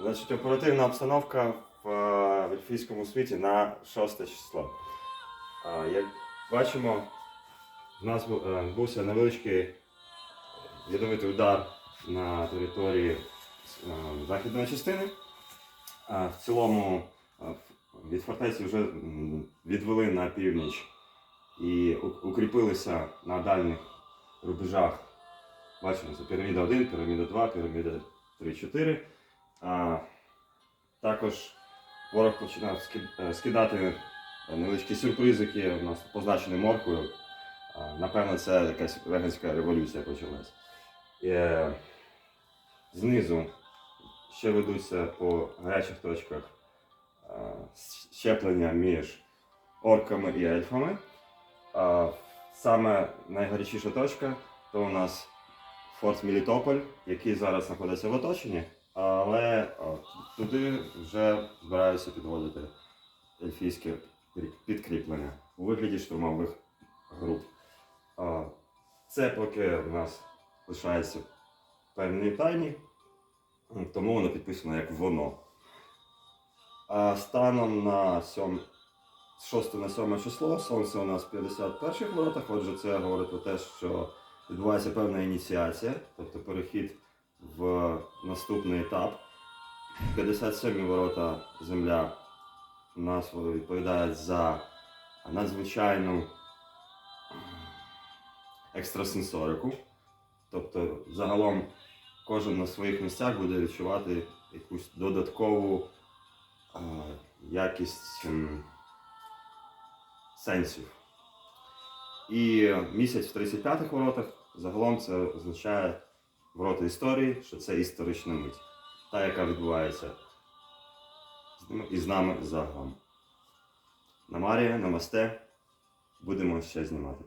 Значить, оперативна обстановка в е, Ельфійському світі на 6 число. Як бачимо, в нас е, відбувся невеличкий ядовитий удар на території е, західної частини. В цілому від фортеці вже відвели на північ і укріпилися на дальніх рубежах. Бачимо, це піраміда 1, піраміда 2, піраміда 3, 4. А, також ворог починав е, скидати невеличкі сюрпризи, які у нас позначені морквою. А, напевно, це якась веганська революція почалась. Е, знизу ще ведуться по гарячих точках е, щеплення між орками і ельфами. А, саме найгарячіша точка то у нас форт Мілітополь, який зараз знаходиться в оточенні, але туди вже збираються підводити ельфійське підкріплення у вигляді штурмових груп. Це поки в нас лишається в певній тайні, тому воно підписано як воно. А станом на 7, 6 на 7 число сонце у нас в 51 воротах, отже, це говорить про те, що відбувається певна ініціація, тобто перехід в наступний етап. 57 ворота земля у нас відповідають за надзвичайну екстрасенсорику. Тобто, загалом кожен на своїх місцях буде відчувати якусь додаткову е, якість ем, сенсів. І місяць в 35-х воротах загалом це означає ворота історії, що це історична мить, та, яка відбувається з ними і з нами загалом. Намарія, намасте, будемо ще знімати.